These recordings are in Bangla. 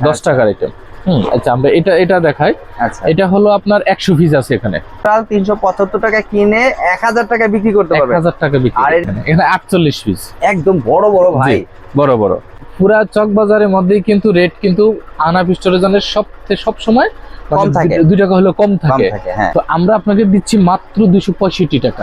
দশ টাকার আইটেম হুম আচ্ছা আমরা এটা এটা দেখাই। আচ্ছা। এটা হলো আপনার একশো পিস আছে এখানে। প্রায় তিনশো পঁচাত্তর টাকা কিনে এক হাজার টাকা বিক্রি করতে পারবে হাজার টাকা বিক্রি আর এখানে এখানে আটচল্লিশ পিস একদম বড় বড় ভাই। বড় বড়। পুরা চক বাজারের মধ্যেই কিন্তু রেট কিন্তু আনা পিস্টরেজনের সব সব সময় কম থাকে। দুই টাকা হলো কম থাকে। হ্যাঁ। তো আমরা আপনাকে দিচ্ছি মাত্র দুশো পঁয়ষট্টি টাকা।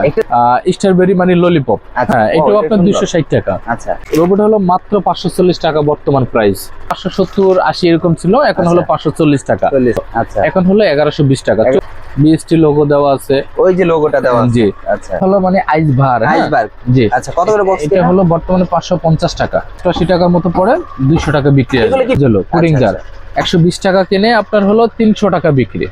স্ট্রবেরি মানে ললিপপ আচ্ছা, হ্যাঁ এটাও আপনার ষাট টাকা। আচ্ছা। রোবট হলো মাত্র পাঁচশো চল্লিশ টাকা বর্তমান প্রাইস পাঁচশো সত্তর আশি এরকম ছিল এখন হলো আচ্ছা। পাঁচশো চল্লিশ টাকা। আচ্ছা। এখন হলো এগারোশো বিশ টাকা। বিএসটি লোগো দেওয়া আছে। ওই যে লোগোটা দেওয়া আছে। জি। আচ্ছা। হলো মানে আইস ভার হ্যাঁ? জি। আচ্ছা কত করে বক্স এটা হলো বর্তমানে পাঁচশো পঞ্চাশ টাকা। আশি টাকার মতো পড়ে দুইশো টাকা বিক্রি এগুলো কি- আচ্ছা, জার একশো বিশ টাকা কিনে আপনার হলো তিনশো টাকা বিক্রি।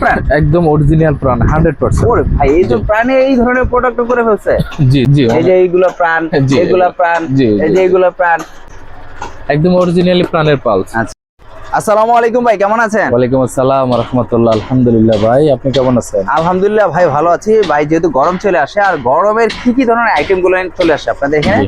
প্রাণ? একদম অরিজিনাল প্রাণ হান্ড্রেড পার্সেন্ট ভাই এই যে প্রাণে এই ধরনের প্রোডাক্ট করে ফেলছে? জি জি এই যে এইগুলো প্রাণ জি, প্রাণ এই যে এইগুলো প্রাণ। একদম অরিজিনালি প্রাণের পালস আসসালামু আলাইকুম ভাই কেমন আছেন? ওয়ালাইকুম আসসালাম রহমতুল্লাহ আলহামদুলিল্লাহ ভাই আপনি কেমন আছেন? আলহামদুলিল্লাহ ভাই ভালো আছি। ভাই যেহেতু গরম চলে আসে আর গরমের কি কি ধরনের আইটেমগুলো চলে আসে আপনাদের এখানে?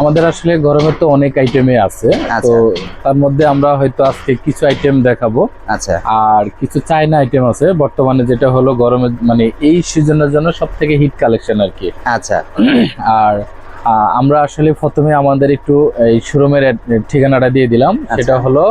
আমাদের আসলে গরমের তো অনেক আইটেমে আছে। তো আচ্ছা। তার মধ্যে আমরা হয়তো আজকে কিছু আইটেম দেখাবো। আচ্ছা। আর কিছু চায়না আইটেম আছে। বর্তমানে যেটা হলো গরমের মানে এই সিজনের জন্য সব থেকে হিট কালেকশন আর কি আচ্ছা। আর আমরা আসলে প্রথমে আমাদের একটু এই শোরুমের ঠিকানাটা দিয়ে দিলাম। সেটা হলো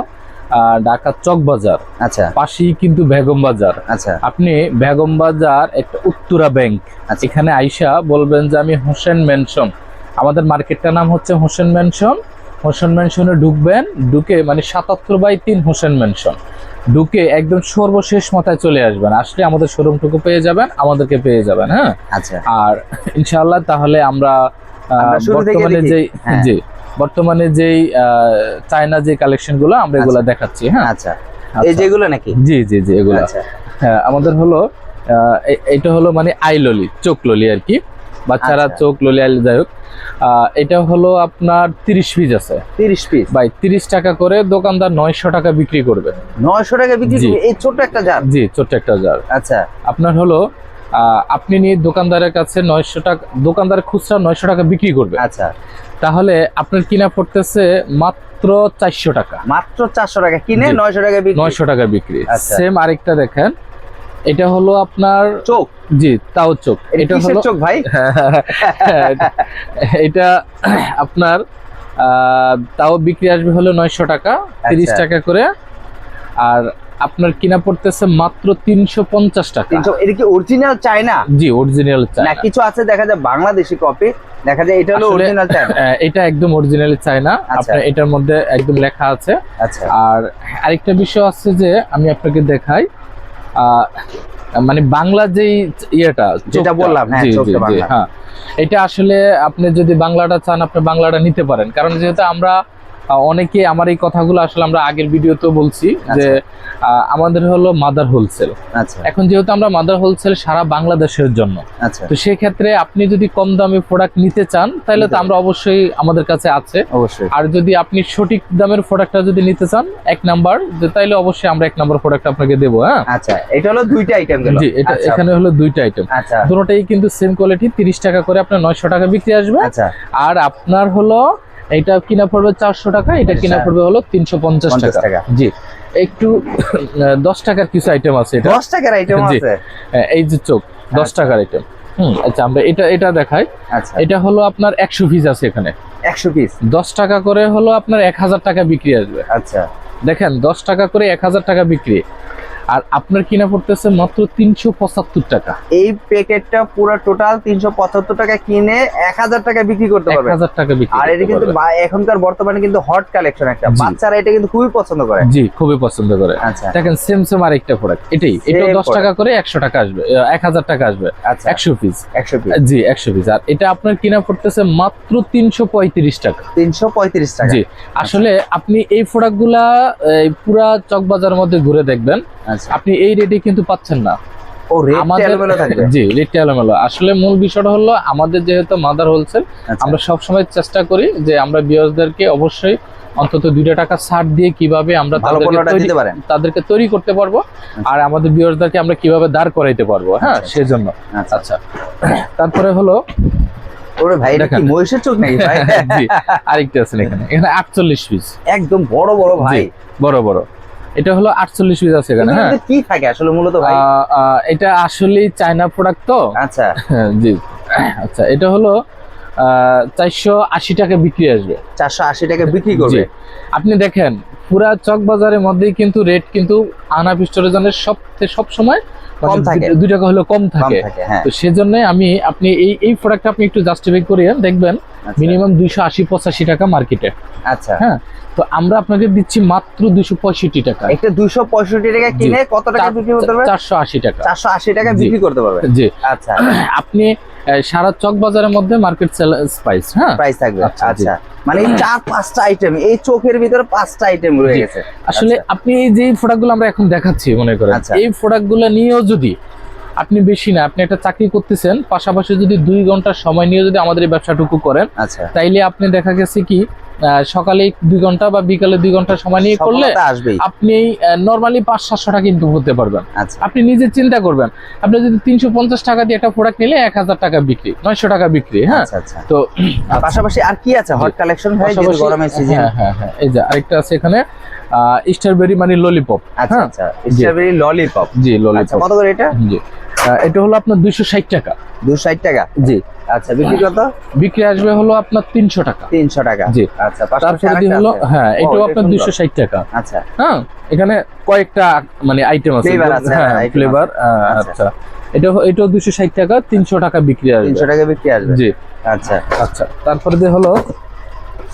ঢাকা চক বাজার। আচ্ছা। পাশেই কিন্তু বেগম বাজার। আচ্ছা। আপনি বেগম বাজার একটা উত্তরা ব্যাংক আচ্ছা। এখানে আইসা বলবেন যে আমি হোসেন মেনশন আমাদের মার্কেটটার নাম হচ্ছে হোসেন মেনশন হোসেন মেনশনে ঢুকবেন ঢুকে মানে সাতাত্তর বাই তিন হোসেন মেনশন ঢুকে একদম সর্বশেষ মাথায় চলে আসবেন। আসলে আমাদের শোরুমটুকু পেয়ে যাবেন আমাদেরকে পেয়ে যাবেন হ্যাঁ? আচ্ছা। আর ইনশাআল্লাহ তাহলে আমরা বর্তমানে। যেই হ্যাঁ। জি। বর্তমানে যেই চায়না যে কালেকশনগুলো আমরা এগুলো দেখাচ্ছি হ্যাঁ? আচ্ছা। এই আচ্ছা। যেগুলো নাকি? জি জি জি এগুলো। আচ্ছা। হ্যাঁ আমাদের হলো এটা হলো মানে আই ললি চোখ ললি আর কি। বাচ্চারা আচ্ছা। চোখ ললি আই যাই হোক। আহ, এটা হলো আপনার তিরিশ পিস আছে। 30 পিস ভাই তিরিশ টাকা করে দোকানদার নয়শো টাকা বিক্রি করবে। 900 টাকা বিক্রি এই ছোট্ট একটা জার জি ছোট্ট একটা জার আচ্ছা। আপনার হলো আপনি নিয়ে দোকানদারের কাছে নয়শো টাকা দোকানদার খুচরা নয়শো টাকা বিক্রি করবে। আচ্ছা। তাহলে আপনার কিনা পড়তেছে মাত্র চারশো টাকা। মাত্র 400 টাকা। কিনে। 900 টাকা নয়শো টাকা বিক্রি। আচ্ছা। সেম আরেকটা দেখেন। এটা হলো আপনার চোখ। জি তাও চোখ। এটা হলো চোখ ভাই? এটা আপনার আহ, তাও বিক্রি আসবে হলো নয়শো টাকা তিরিশ আচ্ছা। টাকা করে। আর আপনার কিনা পড়তেছে মাত্র তিনশো পঞ্চাশ টাকা। 300 এটা কি অরিজিনাল চায়না জি অরিজিনাল না কিছু আছে দেখা যায় বাংলাদেশি কপি দেখা যায় এটা হলো অরিজিনাল চায়না এটা একদম অরিজিনাল চাই না আচ্ছা। আপনার এটার মধ্যে একদম লেখা আছে। আচ্ছা। আর আরেকটা বিষয় আছে যে আমি আপনাকে দেখাই আহ, মানে বাংলা যেই ইয়েটা যেটা বললাম, হ্যাঁ। হ্যাঁ। এটা আসলে আপনি যদি বাংলাটা চান আপনি বাংলাটা নিতে পারেন। কারণ যেহেতু আমরা অনেকে আমার এই কথাগুলো আসলে আমরা আগের ভিডিওতেও বলছি যে আমাদের হলো মাদার হোলসেল আচ্ছা। এখন যেহেতু আমরা মাদার হোলসেল সারা বাংলাদেশের জন্য আচ্ছা। তো সেক্ষেত্রে আপনি যদি কম দামে প্রোডাক্ট নিতে চান তাহলে তো আমরা অবশ্যই আমাদের কাছে আছে। অবশ্যই। আর যদি আপনি সঠিক দামের প্রোডাক্টটা যদি নিতে চান এক নাম্বার যে তাইলে অবশ্যই আমরা এক নাম্বার প্রোডাক্ট আপনাকে দেবো হ্যাঁ? আচ্ছা এটা হলো দুইটা আইটেম জি এটা আচ্ছা, এখানে হলো দুইটা আইটেম আচ্ছা। দুটোটাই কিন্তু সেম কোয়ালিটি তিরিশ টাকা করে আপনার নয়শো টাকা বিক্রি আসবে। আচ্ছা। আর আপনার হলো এটা কিনা পড়বে চারশো টাকা এটা কিনা। পড়বে হলো তিনশো পঞ্চাশ টাকা। জি একটু দশ টাকার কিছু আইটেম আছে এটা। 10 টাকার আইটেম। আছে? এই যে চোখ দশ আচ্ছা। টাকার আইটেম হুম আচ্ছা আমরা এটা এটা দেখাই। আচ্ছা। এটা হলো আপনার একশো পিস আছে এখানে। 100 পিস দশ টাকা করে হলো আপনার এক হাজার টাকা বিক্রি আসবে। আচ্ছা। দেখেন দশ টাকা করে এক হাজার টাকা বিক্রি। আর আপনার কিনা পড়তেছে মাত্র তিনশো পঁচাত্তর টাকা। এই প্যাকেটটা পুরো টোটাল 375 টাকা কিনে 1000 টাকা বিক্রি করতে এক পারবে হাজার টাকা বিক্রি আর এটা কিন্তু এখনকার বর্তমানে কিন্তু হট কালেকশন একটা। বাচ্চারা এটা কিন্তু খুবই পছন্দ করে। জি খুবই পছন্দ করে। আচ্ছা। দেখেন সেম সেম আরেকটা প্রোডাক্ট এটাই এটা দশ টাকা করে একশো টাকা আসবে এক হাজার টাকা আসবে। আচ্ছা। একশো পিস 100 পিস জি একশো পিস আর এটা আপনার কিনা পড়তেছে মাত্র তিনশো পঁয়ত্রিশ টাকা। 335 টাকা। জি। আসলে আপনি এই প্রোডাক্টগুলা পুরা চকবাজারের মধ্যে ঘুরে দেখবেন। আপনি এই রেটে কিন্তু পাচ্ছেন না। জি এলোমেলো। আসলে মূল বিষয়টা হলো আমাদের যেহেতু মাদার হোলসেল আচ্ছা। আমরা সবসময় চেষ্টা করি যে আমরা অবশ্যই অন্তত দুইটা টাকা ছাড় দিয়ে কীভাবে আমরা তাদেরকে তৈরি- করতে পারব আর আমাদের বিয়ার্সদেরকে আমরা কীভাবে দাঁড় করাইতে পারব হ্যাঁ আচ্ছা, সেজন্য। আচ্ছা। আচ্ছা। তারপরে হলো ওরে ভাই এটা কি মহিষের চোখ নাকি ভাই? জি আরেকটা আছে এখানে। এখানে আটচল্লিশ পিস একদম বড় বড় ভাই। বড় বড়। এটা হলো আটচল্লিশ পিস আছে এখানে হ্যাঁ। কি থাকে আসলে মূলত ভাই? এটা আসলে চায়না প্রোডাক্ট তো। আচ্ছা। হ্যাঁ, জি। আচ্ছা এটা হলো চারশো আশি টাকা বিক্রি আসবে। চারশো আশি টাকা বিক্রি করবে? আপনি দেখেন পুরা চক বাজারের মধ্যেই কিন্তু রেট কিন্তু আনাপ স্টোরেজনের সব সব সময় কম থাকে। দুই টাকা হলো কম থাকে। হ্যাঁ। তো সেজন্য আমি আপনি এই এই প্রোডাক্ট আপনি একটু জাস্টিফাই করিয়েন দেখবেন আচ্ছা, মিনিমাম দুইশো আশি পঁচাশি টাকা মার্কেটে আচ্ছা। হ্যাঁ তো আমরা আপনাকে দিচ্ছি মাত্র দুইশো পঁয়ষট্টি টাকা। একটা দুইশো পঁয়ষট্টি টাকা কিনে কত টাকা বিক্রি করতে পারবে চারশো আশি টাকা। চারশো আশি টাকা। বিক্রি করতে পারবে জি। আচ্ছা। আপনি সারা চক বাজারের মধ্যে মার্কেট স্পাইস হ্যাঁ? প্রাইস থাকবে। আচ্ছা, আচ্ছা। মানে চার পাঁচটা আইটেম এই চোখের ভিতরে পাঁচটা আইটেম রয়ে গেছে। আসলে আচ্ছা। আপনি এই যে প্রোডাক্টগুলো আমরা এখন দেখাচ্ছি মনে করেন আচ্ছা। এই প্রোডাক্টগুলো নিয়েও যদি আপনি বেশি না আপনি একটা চাকরি করতেছেন পাশাপাশি যদি দুই ঘণ্টা সময় নিয়ে যদি আমাদের এই ব্যবসাটুকু করেন আচ্ছা। তাইলে আপনি দেখা গেছে কি সকালে দুই ঘণ্টা বা বিকালে দুই ঘণ্টা সময় নিয়ে করলে আপনি নর্মালি পাঁচ সাতশো টাকা ইনকাম করতে পারবেন। আচ্ছা। আপনি নিজে চিন্তা করবেন আপনি যদি তিনশো পঞ্চাশ টাকা দিয়ে একটা প্রোডাক্ট নিলে এক হাজার টাকা বিক্রি নয়শো টাকা বিক্রি হ্যাঁ? আচ্ছা আচ্ছা। তো পাশাপাশি আর কি আছে? হট কালেকশন গরমের সিজন হ্যাঁ হ্যাঁ হ্যাঁ এই যে আরেকটা আছে এখানে স্ট্রবেরি মানে ললিপপ আচ্ছা হ্যাঁ? আচ্ছা স্ট্রবেরি ললিপপ জি ললিপপ কত করে এটা? জি। এটা হলো আপনার দুইশো ষাট টাকা। দুশো ষাট টাকা? জি। আচ্ছা বিক্রি কত? বিক্রি আসবে হলো আপনার তিনশো টাকা। তিনশো টাকা। জি। আচ্ছা তারপরে হলো হ্যাঁ এটাও আপনার। দুইশো ষাট টাকা। আচ্ছা। হ্যাঁ এখানে কয়েকটা মানে আইটেম আছে। হ্যাঁ ফ্লেভার আচ্ছা। আচ্ছা। এটা এটাও দুইশো ষাট টাকা তিনশো টাকা বিক্রি আসবে। তিনশো টাকা বিক্রি আসবে। জি। আচ্ছা। আচ্ছা তারপরে দিয়ে হলো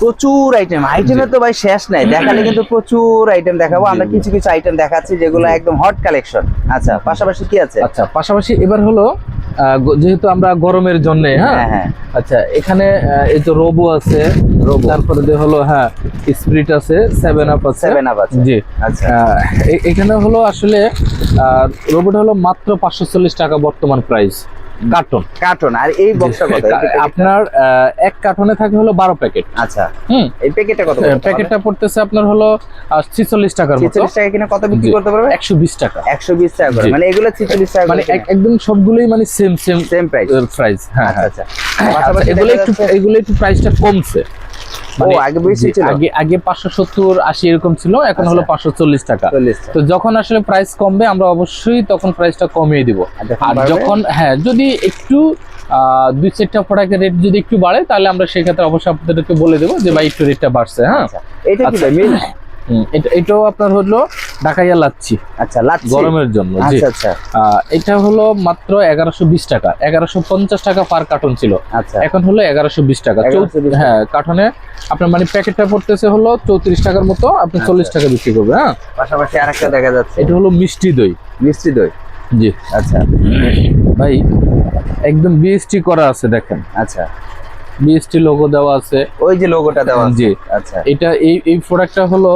প্রচুর আইটেম আইটেমের তো ভাই শেষ নাই। দেখালে কিন্তু প্রচুর আইটেম দেখাবো। আমরা। কিছু কিছু আইটেম দেখাচ্ছি যেগুলো একদম হট কালেকশন আচ্ছা পাশাপাশি কি আছে? আচ্ছা পাশাপাশি এবার হলো যেহেতু আমরা গরমের জন্য হ্যাঁ? হ্যাঁ হ্যাঁ। আচ্ছা এখানে এই তো রোবো আছে Robo। তারপরে দিয়ে হলো হ্যাঁ স্প্রিট আছে সেভেন আপ আছে। সেভেন আপ আছে। জি। আচ্ছা। এখানে হলো আসলে রোবট হলো মাত্র পাঁচশো চল্লিশ টাকা বর্তমান প্রাইস কার্টন কার্টন আর এই বক্সটা কত? আপনার এক কার্টনে থাকে হলো বারো প্যাকেট আচ্ছা। হুম। এই প্যাকেটটা কত প্যাকেটটা পড়তেছে আপনার হলো ছিচল্লিশ টাকার মতো। ছিচল্লিশ টাকা কিনে কত বিক্রি করতে পারবে? একশো বিশ টাকা। একশো বিশ টাকা করে। মানে এগুলো ছিচল্লিশ টাকা মানে এক- একদম সবগুলোই মানে same same same price price হ্যাঁ আচ্ছা হ্যাঁ। আচ্ছা আচ্ছা, এগুলো একটু এগুলো একটু প্রাইসটা কমছে। ও আগে বেশি ছিল? আগে আগে পাঁচশো সত্তর আশি এরকম ছিল এখন হলো আচ্ছা। টাকা। তো যখন আসলে প্রাইস কমবে আমরা অবশ্যই তখন প্রাইসটা কমিয়ে দিব। আর যখন হ্যাঁ যদি একটু আহ, দুই চারটা প্রোডাক্টের রেট যদি একটু বাড়ে তাহলে আমরা সেক্ষেত্রে অবশ্যই আপনাদেরকে বলে দেবো যে ভাই একটু রেটটা বাড়ছে হ্যাঁ। আচ্ছা। এটা কি আচ্ছা। হুম, এটা এটাও আপনার হলো ঢাকাইয়া লাচ্ছি। আচ্ছা লাচ্ছি? গরমের জন্য আচ্ছা আচ্ছা। এটা হলো মাত্র এগারোশো বিশ টাকা। এগারোশো পঞ্চাশ টাকা পার কার্টন ছিল। আচ্ছা। এখন হলো এগারোশো বিশ টাকা। 1120 টাকা। হ্যাঁ কার্টনে আপনার মানে প্যাকেটটা পড়তেছে হলো চৌত্রিশ টাকার মতো। আপনি আচ্ছা। চল্লিশ টাকা বিক্রি করবে হ্যাঁ? পাশাপাশি আরেকটা দেখা যাচ্ছে। এটা হলো মিষ্টি দই। মিষ্টি দই? জি। আচ্ছা। ভাই একদম বিএসটি করা আছে দেখেন। আচ্ছা। বিএসটি লোগো দেওয়া আছে। ওই যে লোগোটা দেওয়া আছে। জি আচ্ছা। এটা এই এই প্রোডাক্টটা হলো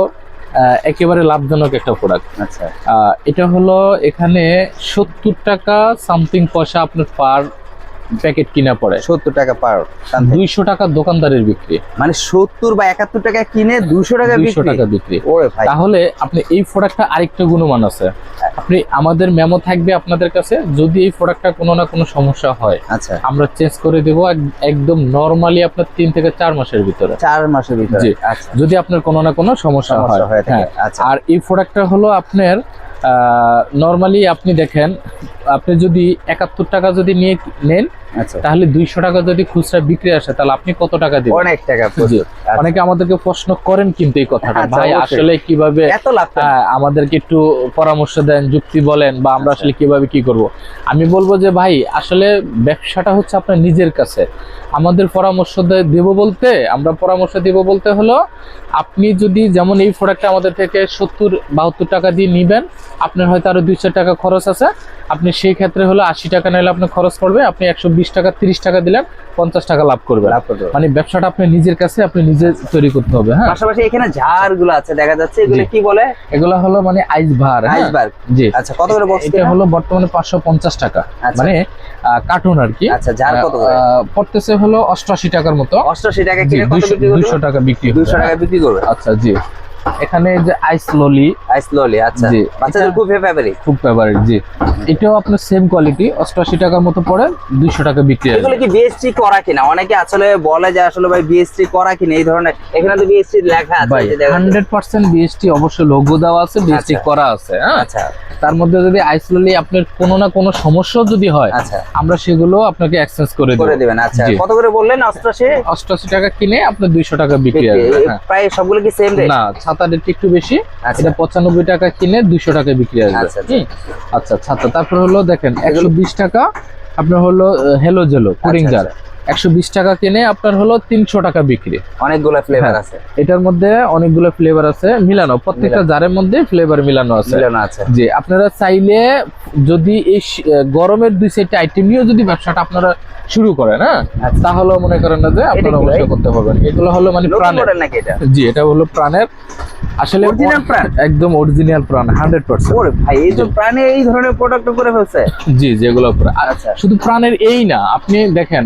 একেবারে লাভজনক একটা প্রোডাক্ট আচ্ছা। এটা হলো এখানে সত্তর টাকা সামথিং পয়সা আপনার পার প্যাকেট কিনা পড়ে। সত্তর টাকা পার দুইশো টাকা দোকানদারের বিক্রি। মানে সত্তর বা একাত্তর টাকা কিনে দুশো টাকা দুইশো টাকা বিক্রি। ওরে ভাই। তাহলে আপনি এই প্রোডাক্টটা আরেকটা গুণমান আছে। আপনি আমাদের মেমো থাকবে আপনাদের কাছে। যদি এই প্রোডাক্টটা কোনো না কোনো সমস্যা হয় আচ্ছা। আমরা চেঞ্জ করে দেবো একদম নর্মালি আপনার তিন থেকে চার মাসের ভিতরে। চার মাসের ভিতরে। আচ্ছা। যদি আপনার কোনো না কোনো সমস্যা হয় হয়ে আচ্ছা। আর এই প্রোডাক্টটা হলো আপনার নর্মালি আপনি দেখেন আপনি যদি একাত্তর টাকা যদি নিয়ে নেন তাহলে দুইশো টাকা যদি খুচরা বিক্রি আসে তাহলে আপনি কত টাকা দিবেন অনেক টাকা। আচ্ছা। অনেকে আমাদেরকে প্রশ্ন করেন কিন্তু এই কথাটা আচ্ছা, ভাই আসলে কীভাবে এত লাভ হ্যাঁ, আমাদেরকে একটু পরামর্শ দেন যুক্তি বলেন বা আমরা আচ্ছা। আসলে কীভাবে কি করব আমি বলব যে ভাই আসলে ব্যবসাটা হচ্ছে আপনার নিজের কাছে আমাদের পরামর্শ দেব বলতে আমরা পরামর্শ দেব বলতে হলো আপনি যদি যেমন এই প্রোডাক্টটা আমাদের থেকে সত্তর বাহাত্তর টাকা দিয়ে নিবেন আপনার হয়তো আরও দুইশো টাকা খরচ আছে আপনি সেই ক্ষেত্রে হলো আশি টাকা নিলে আপনার খরচ পড়বে আপনি একশো বিশ টাকা তিরিশ টাকা দিলেন পঞ্চাশ টাকা লাভ করবেন লাভ করতে পারবে। মানে ব্যবসাটা আপনি নিজের কাছে আপনি নিজে তৈরি করতে হবে হ্যাঁ? পাশাপাশি এখানে ঝাড়গুলো আছে দেখা যাচ্ছে এগুলো কি বলে? এগুলো হলো মানে আইস ভার হ্যাঁ? আইসবার্গ জি। আচ্ছা কত করে বক্স এটা হলো বর্তমানে পাঁচশো পঞ্চাশ টাকা। আচ্ছা। মানে কার্টুন আর কি। আচ্ছা ঝাড় কত করে? পড়তেছে হলো অষ্টআশি টাকার মতো। অষ্টআশি টাকা কিনে কত বিক্রি দুইশো করবে টাকা বিক্রি হবে, দুশো টাকা। বিক্রি করবে আচ্ছা জি। এখানে যে আইস ললি আইস ললি আচ্ছা। জি, বাচ্চাদের খুব ফেভারিট খুব ফেভারিট জি। এটাও আপনার সেম কোয়ালিটি অষ্টআশি টাকার মতো পড়ে দুইশো টাকা বিক্রি এগুলো কি বিএসটি করা কিনা? অনেকে আসলে বলে যে আসলে ভাই বিএসটি করা কিনা এই ধরনের। এখানে তো বিএসটি লেখা আছে ভাই এই যে দেখেন। হান্ড্রেড পার্সেন্ট বিএসটি অবশ্যই লোগো দেওয়া আছে বিএসটি আচ্ছা। করা আছে হ্যাঁ? আচ্ছা। তার মধ্যে যদি আইসোলি আপনার কোনো না কোনো সমস্যাও যদি হয় আচ্ছা। আমরা সেগুলো আপনাকে এক্সচেঞ্জ করে করে দিবেন আচ্ছা। কত করে বললেন? অষ্টআশি? অষ্টআশি টাকা কিনে আপনার দুইশো টাকা বিক্রি আসবে হ্যাঁ। প্রায় সবগুলো কি সেম রেট না ছাতা রেট একটু বেশি আচ্ছা। এটা পঁচানব্বই টাকা কিনে দুইশো টাকা বিক্রি আসবে। আচ্ছা, আচ্ছা। আচ্ছা ছাতা তারপর হলো দেখেন একশো বিশ টাকা আপনার হলো হেলো জেলো পুডিং আচ্ছা, জার। একশো বিশ টাকা কিনে আপনার হলো তিনশো টাকা বিক্রি। অনেকগুলো ফ্লেভার হ্যাঁ। আছে। এটার মধ্যে অনেকগুলো ফ্লেভার আছে মিলানো। প্রত্যেকটা জারের মধ্যে ফ্লেভার মিলানো আছে। মিলানো আছে। জি আপনারা চাইলে যদি এই গরমের দুই সাইডটা আইটেম নিয়েও যদি ব্যবসাটা আপনারা শুরু করেন হ্যাঁ আচ্ছা। তাহলে মনে করেন না যে আপনারা অবশ্যই করতে পারবেন। এগুলো হলো মানে প্রাণের। জি এটা হলো প্রাণের। আসলে Original প্রাণ? একদম অরিজিনাল প্রাণ হান্ড্রেড পার্সেন্ট ওরে ভাই এই তো প্রাণে এই ধরনের প্রোডাক্ট করে ফেলছে? জি যেগুলো আচ্ছা। শুধু প্রাণের এই না আপনি দেখেন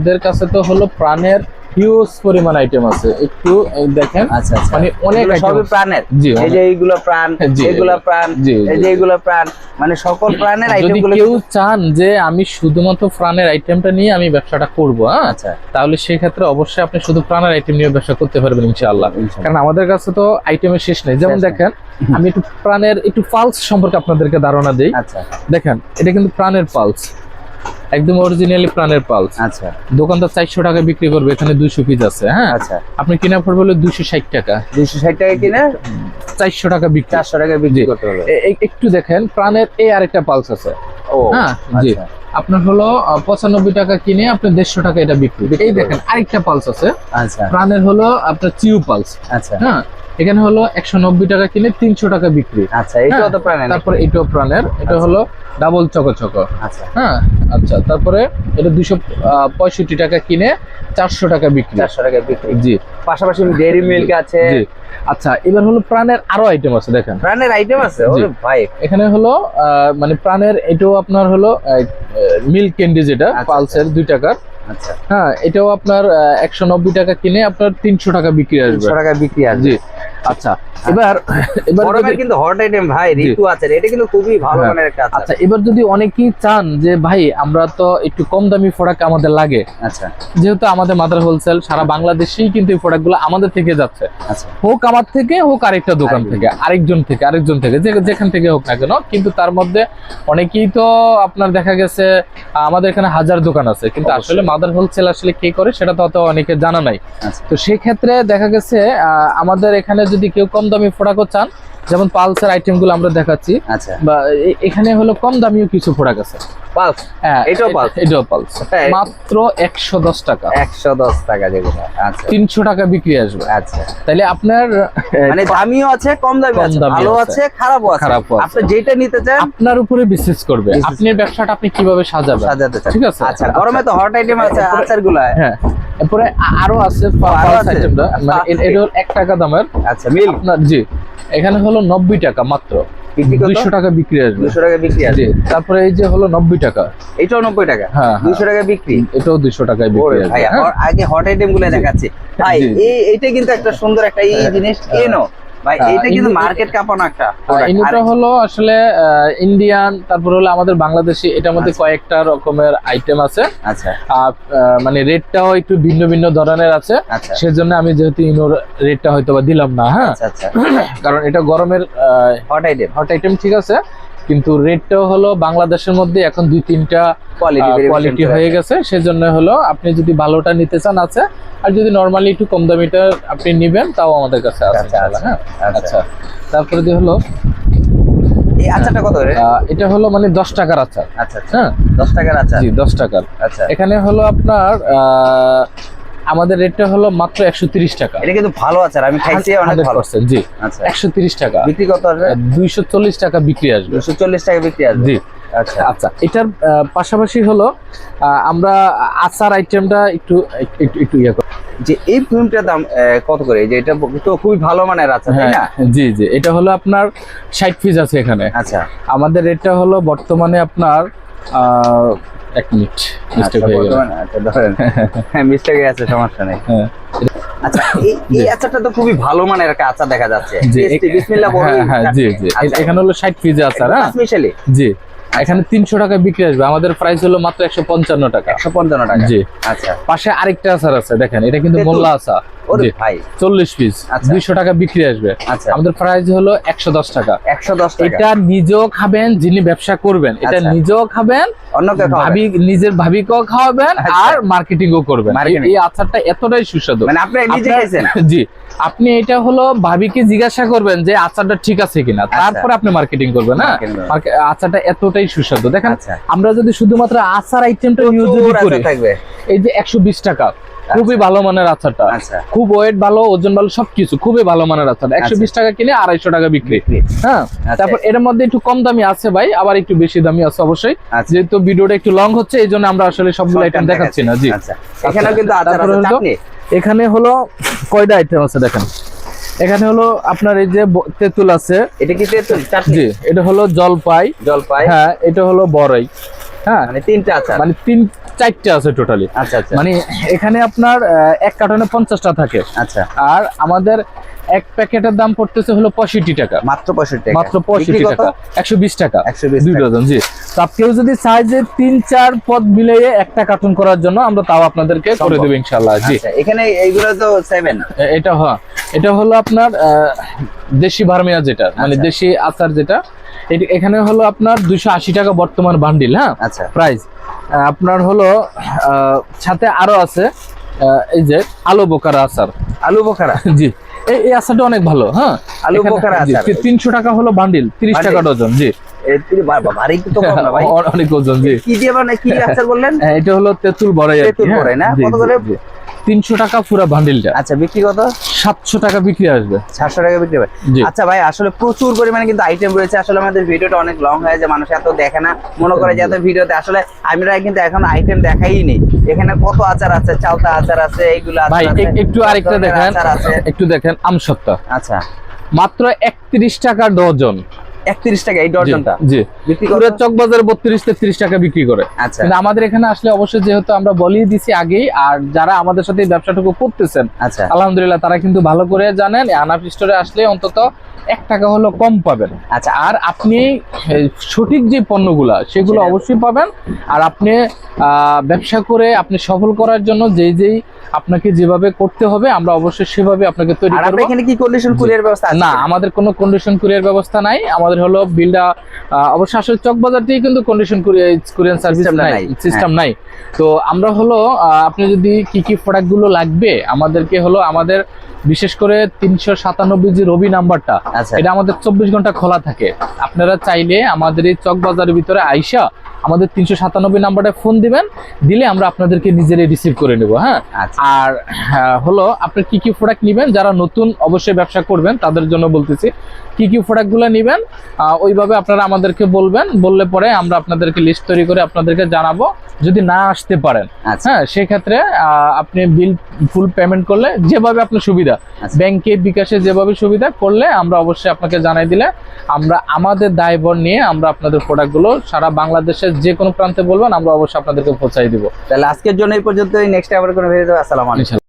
আমাদের কাছে তো হলো প্রাণের হিউজ পরিমাণ আইটেম আছে। একটু দেখেন আচ্ছা আচ্ছা। মানে অনেক সবই প্রাণের। এই যে এইগুলো প্রাণ জি, এগুলো প্রাণ এই যে এইগুলো প্রাণ মানে সকল প্রাণের যদি আইটেমগুলো কেউ চান যে আমি শুধুমাত্র প্রাণের আইটেমটা নিয়ে আমি ব্যবসাটা করব হ্যাঁ আচ্ছা। তাহলে সেই ক্ষেত্রে অবশ্যই আপনি শুধু প্রাণের আইটেম নিয়ে ব্যবসা করতে পারবেন ইনশাআল্লাহ। ইনশাআল্লাহ। কারণ আমাদের কাছে তো আইটেমের শেষ নেই। যেমন দেখেন আমি একটু প্রাণের একটু পালস সম্পর্কে আপনাদেরকে ধারণা দিই। আচ্ছা। দেখেন এটা কিন্তু প্রাণের পালস একদম অরিজিনালি প্রাণের পালস। আচ্ছা। দোকানদার চারশো টাকা বিক্রি করবে এখানে দুইশো পিস আছে হ্যাঁ? আচ্ছা। আপনি কিনা পড়বে হলো দুইশো ষাট টাকা। দুইশো ষাট টাকা কিনে? চারশো টাকা বিক্রি। চারশো টাকা বিক্রি করতে হবে। একটু দেখেন প্রাণের এই আরেকটা পালস আছে। ও হ্যাঁ? জি। আচ্ছা। আপনার হলো পঁচানব্বই টাকা কিনে আপনি দেড়শো টাকা এটা বিক্রি। বিক্রি এই দেখেন আরেকটা পালস আছে। আচ্ছা। প্রাণের হলো আপনার চিউ পালস। আচ্ছা। হ্যাঁ? এখানে হলো একশো নব্বই টাকা কিনে তিনশো টাকা বিক্রি। আচ্ছা এটাও হ্যাঁ, তো প্রাণের তারপরে এটাও প্রাণের। এটা আচ্ছা। হলো ডাবল চকচক আচ্ছা। হ্যাঁ আচ্ছা তারপরে এটা দুশো পঁয়ষট্টি টাকা কিনে চারশো টাকা বিক্রি। চারশো টাকা বিক্রি। জি। পাশাপাশি ডেয়ারি মিল্ক আছে। আচ্ছা এবার হলো প্রাণের আরও আইটেম আছে দেখেন। প্রাণের আইটেম আছে? ভাই। এখানে হলো মানে প্রাণের এটাও আপনার হলো মিল্ক ক্যান্ডি যেটা আচ্ছা, পালসের দুই টাকার। আচ্ছা। হ্যাঁ এটাও আপনার একশো নব্বই টাকা কিনে আপনার তিনশো টাকা বিক্রি আসবে। টাকা বিক্রি জি। আচ্ছা এবার এবার কিন্তু হট আইটেম ভাই ঋতু আছে এটা কিন্তু খুবই ভালো হ্যাঁ। মানের একটা আচ্ছা এবার যদি অনেকেই চান যে ভাই আমরা তো একটু কম দামি প্রোডাক্ট আমাদের লাগে। আচ্ছা। যেহেতু আমাদের মাদার হোলসেল সারা বাংলাদেশেই কিন্তু এই প্রোডাক্টগুলো আমাদের থেকে যাচ্ছে। আচ্ছা। হোক আমার থেকে হোক আরেকটা দোকান থেকে আরেকজন থেকে আরেকজন থেকে যেখান থেকে হোক না কেন কিন্তু তার মধ্যে অনেকেই তো আপনার দেখা গেছে আমাদের এখানে হাজার দোকান আছে কিন্তু আসলে মাদার হোলসেল আসলে কে করে সেটা তো অত অনেকে জানা নাই। আচ্ছা। তো সেক্ষেত্রে দেখা গেছে আহ, আমাদের এখানে যদি কেউ কম দামি প্রোডাক্টও চান যেমন পালসের আইটেমগুলো আমরা দেখাচ্ছি আচ্ছা। বা এখানে হলো কম দামিও কিছু প্রোডাক্ট আছে। পালস? হ্যাঁ এটাও এ- এটাও পালস। মাত্র টাকা। টাকা যেগুলো আচ্ছা। তিনশো টাকা বিক্রি আসবে। আচ্ছা। তাহলে আপনার মানে দামিও আছে কম আছে ভালো আছে। আছে খারাপও আছে। আপনি যেটা নিতে চান আপনার উপরে করবে। আপনার ব্যবসাটা আপনি কীভাবে সাজাবেন? সাজাতে চান। ঠিক আছে? আচ্ছা গরমে তো হট আইটেম আছে গুলা হ্যাঁ। এরপরে আরও আছে আরও আইটেমটা। মানে আচ্ছা, এটা হলো টাকা দামের। আচ্ছা মিল আপনার জি। এখানে হলো নব্বই টাকা মাত্র। বিক্রি টাকা বিক্রি আসবে। দুশো টাকা বিক্রি আছে তারপরে এই যে হলো নব্বই টাকা। এটাও নব্বই টাকা? হ্যাঁ, হ্যাঁ। টাকা বিক্রি? এটাও টাকায় বিক্রি ভাই আসবে। হ্যাঁ? আগে হট দেখাচ্ছি। ভাই। এই এইটা কিন্তু একটা সুন্দর একটা এই জিনিস কেনো? ভাই হ্যাঁ, কিন্তু মার্কেট কাঁপানো একটা ইনুটা হলো আসলে ইন্ডিয়ান তারপর হলো আমাদের বাংলাদেশি এটার মধ্যে আচ্ছা। কয়েকটা রকমের আইটেম আছে। আচ্ছা। মানে রেটটাও একটু ভিন্ন ভিন্ন ধরনের আছে। আচ্ছা। সেজন্য আমি যেহেতু ইনোর রেটটা হয়তো বা দিলাম না হ্যাঁ। কারণ এটা গরমের হট আইটেম হট আইটেম ঠিক আছে। কিন্তু রেটটাও হলো বাংলাদেশের মধ্যে এখন দুই তিনটা কোয়ালিটি কোয়ালিটি হয়ে গেছে। সেজন্য হলো আপনি যদি ভালোটা নিতে চান আছে আর যদি নর্মালি একটু কম দামিটা আপনি নিবেন তাও আমাদের কাছে আছে আচ্ছা, হ্যাঁ? আচ্ছা। আচ্ছা। তারপরে দিয়ে হলো এই আচারটা কত করে এটা হলো মানে দশ টাকার আচার। আচ্ছা আচ্ছা। হ্যাঁ? দশ টাকার আচার? জি দশ টাকার। আচ্ছা। এখানে হলো আপনার আহ, আমাদের রেটটা হলো মাত্র একশো তিরিশ টাকা। এটা কিন্তু ভালো আচার আমি খাইছি অনেক ভালো। জি। আচ্ছা। একশো তিরিশ টাকা। বিক্রি কত আসবে? দুইশো চল্লিশ টাকা বিক্রি আসবে। দুশো চল্লিশ টাকা বিক্রি আসবে। জি। আচ্ছা। আচ্ছা এটার পাশাপাশি হলো আমরা আচার আইটেমটা একটু একটু একটু ইয়ে করি। যে এই ফিল্মটার দাম কত করে? যে এটা তো খুবই ভালো মানের আচার তাই হ্যাঁ না? জি জি। এটা হলো আপনার ষাট পিস আছে এখানে। আচ্ছা। আমাদের রেটটা হলো বর্তমানে আপনার এক মিনিট আচ্ছা মিস্টেক হয়ে গেল। আচ্ছা হ্যাঁ মিস্টেক আছে সমস্যা নেই। হ্যাঁ। আচ্ছা এই আচারটা তো খুবই ভালো মানের একটা আচার দেখা যাচ্ছে। জি বিসমিল্লাহ হ্যাঁ হ্যাঁ জি জি। আচ্ছা। এখানে হলো ষাট পিজা আচার হ্যাঁ? জি। এখানে তিনশো টাকা বিক্রি আসবে। আমাদের প্রাইস হলো মাত্র একশো পঞ্চান্ন টাকা। একশো পঞ্চান্ন টাকা। জি। আচ্ছা। পাশে আরেকটা আচার আছে দেখেন এটা কিন্তু মোল্লা আচার। ওরে চল্লিশ পিস আচ্ছা। দুইশো টাকা বিক্রি আসবে। আচ্ছা। আমাদের প্রাইস হলো একশো দশ টাকা। একশো দশ এটা নিজেও খাবেন যিনি ব্যবসা করবেন এটা আচ্ছা। নিজেও খাবেন? ভাবি নিজের ভাবিকেও খাওয়াবেন। আর মার্কেটিংও করবেন। এই আচারটা এতটাই সুস্বাদু। মানে আপনি নিজে খাইছেন? জি। আপনি এটা হলো ভাবিকে জিজ্ঞাসা করবেন যে আচারটা ঠিক আছে কিনা। আচ্ছা। তারপরে আপনি মার্কেটিং করবেন হ্যাঁ। মার্কে- আচারটা এতটাই সুস্বাদু। দেখেন আচ্ছা। আমরা যদি শুধুমাত্র আচার আইটেমটা ইউজ করি এই যে একশো বিশ টাকা খুবই ভালো মানের আচারটা। আচ্ছা। খুব ওয়েট ভালো ওজন ভালো সবকিছু খুবই ভালো মানের আচার। একশো বিশ টাকা কিনে আড়াইশো টাকা বিক্রি। হ্যাঁ? আচ্ছা। তারপর এর মধ্যে একটু কম দামি আছে ভাই আবার একটু বেশি দামি আছে অবশ্যই। আচ্ছা। যেহেতু ভিডিওটা একটু লং হচ্ছে এই জন্য আমরা আসলে সবগুলো আইটেম দেখাচ্ছি না। জি। আচ্ছা। এখানেও কিন্তু এখানে হলো কয়টা আইটেম আছে দেখেন? এখানে হলো আপনার এই যে তেঁতুল আছে। এটা কি তেঁতুল? জি এটা হলো জলপাই। জলপাই। হ্যাঁ এটা হলো বড়াই। হ্যাঁ। মানে তিনটা আচার মানে তিন চারটে আছে টোটালি আচ্ছা আচ্ছা। মানে এখানে আপনার এক কার্টনে পঞ্চাশটা থাকে। আচ্ছা। আর আমাদের এক প্যাকেটের দাম পড়তেছে হলো পঁয়ষট্টি টাকা। মাত্র পঁয়ষট্টি টাকা। মাত্র পঁয়ষট্টি টাকা। একশো বিশ টাকা। একশো বিশ দুই ডজন জি। তো কেউ যদি চায় যে তিন চার পদ মিলিয়ে একটা কার্টুন করার জন্য আমরা তাও আপনাদেরকে করে। দেবো ইনশাল্লাহ জি। আচ্ছা, এখানে এইগুলো তো সেভেন এটা হয় এটা হলো আপনার দেশি ভার্মিয়া যেটা মানে আচ্ছা। দেশি আচার যেটা। এখানে হলো আপনার দুইশো আশি টাকা বর্তমান বান্ডিল হ্যাঁ? আচ্ছা। প্রাইস আপনার হলো আহ, সাথে আরও আছে এই যে আলু বোকারা আচার। আলু বোখারা জি। এই আচারটা অনেক ভালো হ্যাঁ? আলু বোকারা তিনশো টাকা হলো বান্ডিল তিরিশ টাকা ডজন জি। অনেক ওজন জি। কি দিয়ে মানে কি আচার বললেন? হ্যাঁ, এটা হলো তেঁতুল বড়াই তেঁতুল হ্যাঁ? বড়াই না? কত করে? তিনশো টাকা পুরো বান্ডিলটা। আচ্ছা বিক্রি কত? সাতশো টাকা বিক্রি আসবে। সাতশো টাকা বিক্রি হবে। আচ্ছা ভাই আসলে প্রচুর পরিমাণে কিন্তু আইটেম রয়েছে। আসলে আমাদের ভিডিওটা অনেক লং হয়ে যায় মানুষ এত দেখে না। মনে করে যে এত ভিডিওতে আসলে আমরা কিন্তু এখন আইটেম দেখাই নি। এখানে কত আচার আছে? চালতা আচার আছে এইগুলো ভাই একটু আরেকটা দেখেন। একটু দেখেন আমসত্তা আচ্ছা। মাত্র একত্রিশ টাকা ডজন। একত্রিশ টাকা এই জি পুরো টাকা বিক্রি করে। আচ্ছা। কিন্তু আমাদের এখানে আসলে অবশ্যই যেহেতু আমরা বলিয়ে দিছি আগেই আর যারা আমাদের সাথে এই ব্যবসাটুকু করতেছেন আচ্ছা। আলহামদুলিল্লাহ তারা কিন্তু ভালো করে জানেন আনাপ স্টোরে আসলে অন্তত এক টাকা হলো কম পাবেন। আচ্ছা। আর আপনি সঠিক যে পণ্যগুলা সেগুলো অবশ্যই পাবেন। আর আপনি আহ, ব্যবসা করে আপনি সফল করার জন্য যেই যেই আপনাকে যেভাবে করতে হবে আমরা অবশ্যই সেভাবে আপনাকে তৈরি করব। এখানে কি কন্ডিশন কুরিয়ার ব্যবস্থা আছে? না আমাদের কোনো কন্ডিশন কুরিয়ার ব্যবস্থা নাই। আমাদের হলো বিলটা অবশ্য আসলে চক বাজারতেই কিন্তু কন্ডিশন কুরিয়ার সার্ভিস নাই সিস্টেম নাই। তো আমরা হলো আপনি যদি কি কি প্রোডাক্টগুলো লাগবে আমাদেরকে হলো আমাদের বিশেষ করে তিনশো সাতানব্বই যে রবি নাম্বারটা আচ্ছা। এটা আমাদের চব্বিশ ঘণ্টা খোলা থাকে। আপনারা চাইলে আমাদের এই চক বাজারের ভিতরে আইসা আমাদের তিনশো সাতানব্বই নাম্বারটা ফোন দিবেন দিলে আমরা আপনাদেরকে নিজেরাই রিসিভ করে নেব হ্যাঁ? আচ্ছা। আর হ্যাঁ, হলো আপনি কি কি প্রোডাক্ট নেবেন? যারা নতুন অবশ্যই ব্যবসা করবেন তাদের জন্য বলতেছি কি কি প্রোডাক্টগুলো নেবেন? ওইভাবে আপনারা আমাদেরকে বলবেন বললে পরে আমরা আপনাদেরকে লিস্ট তৈরি করে আপনাদেরকে জানাব যদি না আসতে পারেন আচ্ছা। হ্যাঁ সেক্ষেত্রে আপনি বিল ফুল পেমেন্ট করলে যেভাবে আপনার সুবিধা আচ্ছা। ব্যাংকে বিকাশে যেভাবে সুবিধা করলে আমরা অবশ্যই আপনাকে জানাই দিলে আমরা আমাদের দায়বর নিয়ে আমরা আপনাদের প্রোডাক্টগুলো সারা বাংলাদেশের যে কোনো প্রান্তে বলবেন আমরা অবশ্যই আপনাদেরকে পৌঁছাই দিব। তাহলে আজকের জন্য এই পর্যন্ত নেক্সট আবার কোনো ভিডিও আসসালাম আলাইকুম।